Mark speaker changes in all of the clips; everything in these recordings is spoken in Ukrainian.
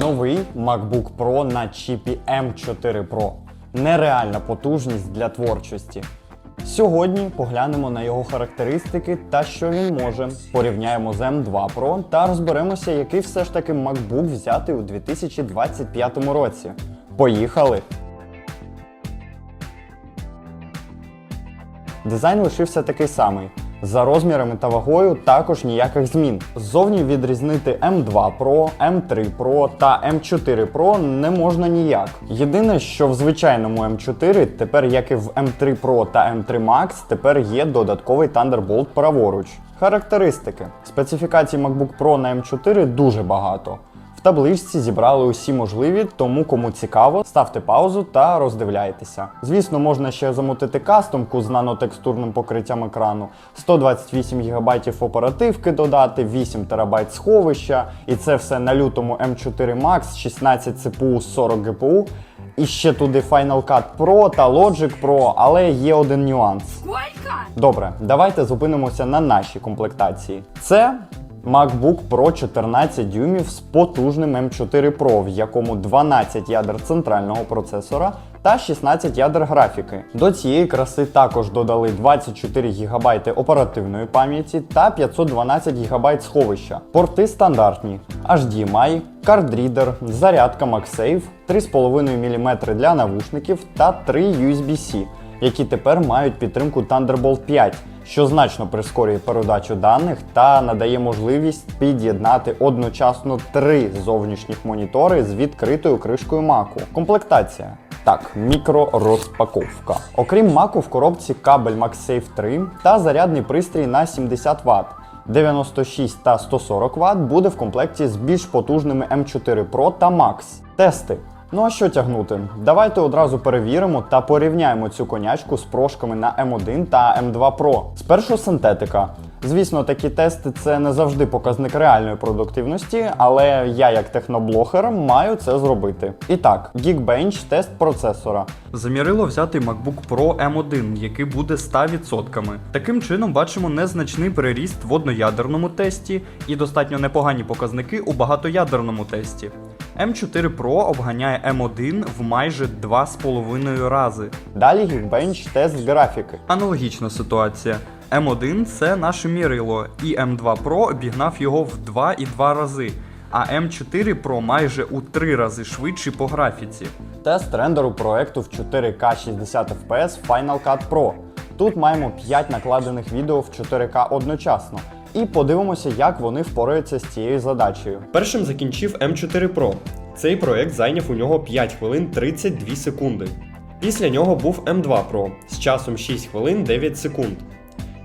Speaker 1: Новий MacBook Pro на чіпі M4 Pro. Нереальна потужність для творчості. Сьогодні поглянемо на його характеристики та що він може. Порівняємо з M2 Pro та розберемося, який все ж таки MacBook взяти у 2025 році. Поїхали! Дизайн лишився такий самий. За розмірами та вагою також ніяких змін. Ззовні відрізнити M2 Pro, M3 Pro та M4 Pro не можна ніяк. Єдине, що в звичайному M4, тепер як і в M3 Pro та M3 Max, тепер є додатковий Thunderbolt праворуч. Характеристики. Специфікацій MacBook Pro на M4 дуже багато. В табличці зібрали усі можливі, тому кому цікаво, ставте паузу та роздивляйтеся. Звісно, можна ще замутити кастомку з нанотекстурним покриттям екрану, 128 ГБ оперативки додати, 8 ТБ сховища, і це все на лютому M4 Max, 16 CPU, 40 GPU. І ще туди Final Cut Pro та Logic Pro, але є один нюанс. Добре, давайте зупинимося на нашій комплектації. Це MacBook Pro 14 дюймів з потужним M4 Pro, в якому 12 ядер центрального процесора та 16 ядер графіки. До цієї краси також додали 24 ГБ оперативної пам'яті та 512 ГБ сховища. Порти стандартні: HDMI, кардрідер, зарядка MagSafe, 3,5 мм для навушників та 3 USB-C які тепер мають підтримку Thunderbolt 5, що значно прискорює передачу даних та надає можливість під'єднати одночасно три зовнішніх монітори з відкритою кришкою маку. Комплектація. Так, мікророзпаковка. Окрім маку, в коробці кабель MagSafe 3 та зарядний пристрій на 70 Вт. 96 та 140 Вт буде в комплекті з більш потужними M4 Pro та Max. Тести. Ну а що тягнути? Давайте одразу перевіримо та порівняємо цю конячку з прошками на M1 та M2 Pro. Спершу синтетика. Звісно, такі тести це не завжди показник реальної продуктивності, але я, як техноблогер, маю це зробити. І так, Geekbench тест процесора.
Speaker 2: Замірило взяти MacBook Pro M1, який буде 100%. Таким чином бачимо незначний переріст в одноядерному тесті і достатньо непогані показники у багатоядерному тесті. M4 Pro обганяє M1 в майже 2,5 рази.
Speaker 1: Далі Geekbench тест графіки.
Speaker 2: Аналогічна ситуація. M1 це наше мірило, і M2 Pro обігнав його в 2,2 рази, а M4 Pro майже у 3 рази швидший по графіці.
Speaker 1: Тест рендеру проекту в 4К 60 FPS Final Cut Pro. Тут маємо 5 накладених відео в 4К одночасно. І подивимося, як вони впораються з цією задачею.
Speaker 3: Першим закінчив M4 Pro. Цей проект зайняв у нього 5 хвилин 32 секунди. Після нього був M2 Pro з часом 6 хвилин 9 секунд.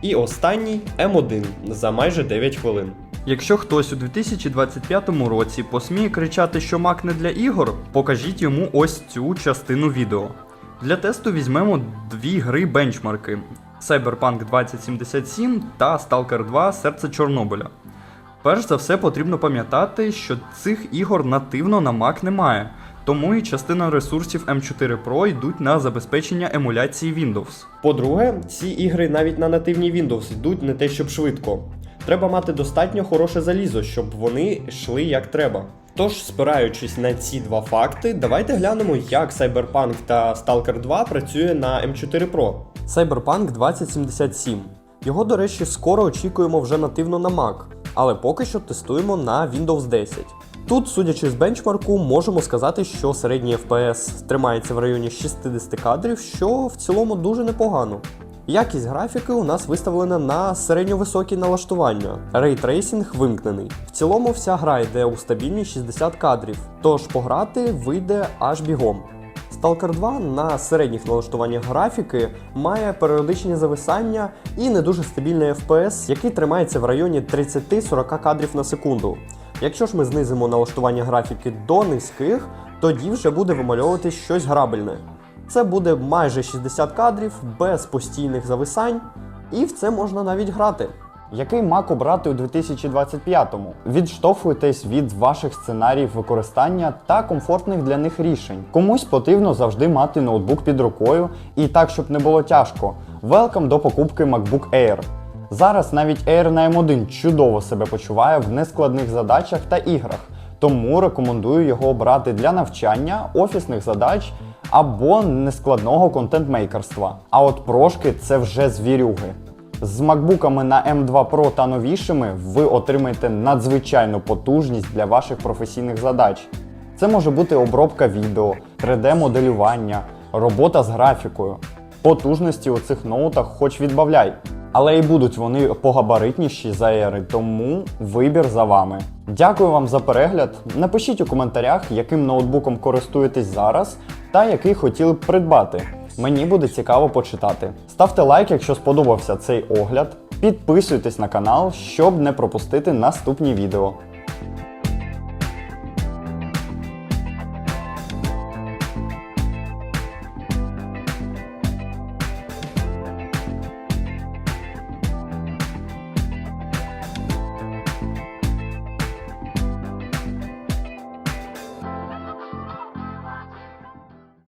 Speaker 3: І останній M1 за майже 9 хвилин.
Speaker 2: Якщо хтось у 2025 році посміє кричати, що Mac не для ігор, покажіть йому ось цю частину відео. Для тесту візьмемо дві гри бенчмарки: Cyberpunk 2077 та Stalker 2 Серце Чорнобиля. Перш за все потрібно пам'ятати, що цих ігор нативно на Mac немає, тому і частина ресурсів M4 Pro йдуть на забезпечення емуляції Windows.
Speaker 3: По-друге, ці ігри навіть на нативній Windows йдуть не те, щоб швидко. Треба мати достатньо хороше залізо, щоб вони йшли як треба. Тож, спираючись на ці два факти, давайте глянемо, як Cyberpunk та Stalker 2 працює на M4 Pro.
Speaker 4: Cyberpunk 2077. Його, до речі, скоро очікуємо вже нативно на Mac, але поки що тестуємо на Windows 10. Тут, судячи з бенчмарку, можемо сказати, що середній FPS тримається в районі 60 кадрів, що в цілому дуже непогано. Якість графіки у нас виставлена на середньовисокі налаштування. Рейтрейсінг вимкнений. В цілому вся гра йде у стабільні 60 кадрів, тож пограти вийде аж бігом. Stalker 2 на середніх налаштуваннях графіки має періодичні зависання і не дуже стабільний FPS, який тримається в районі 30-40 кадрів на секунду. Якщо ж ми знизимо налаштування графіки до низьких, тоді вже буде вимальовувати щось грабельне. Це буде майже 60 кадрів без постійних зависань, і в це можна навіть грати.
Speaker 1: Який Mac обрати у 2025-му? Відштовхуйтесь від ваших сценаріїв використання та комфортних для них рішень. Комусь потрібно завжди мати ноутбук під рукою і так, щоб не було тяжко. Велкам до покупки MacBook Air. Зараз навіть Air на M1 чудово себе почуває в нескладних задачах та іграх. Тому рекомендую його обрати для навчання, офісних задач або нескладного контент-мейкерства. А от прошки це вже звірюги. З макбуками на M2 Pro та новішими ви отримаєте надзвичайну потужність для ваших професійних задач. Це може бути обробка відео, 3D-моделювання, робота з графікою. Потужності у цих ноутах хоч відбавляй. Але і будуть вони погабаритніші за ери, тому вибір за вами. Дякую вам за перегляд. Напишіть у коментарях, яким ноутбуком користуєтесь зараз та який хотіли б придбати. Мені буде цікаво почитати. Ставте лайк, якщо сподобався цей огляд. Підписуйтесь на канал, щоб не пропустити наступні відео.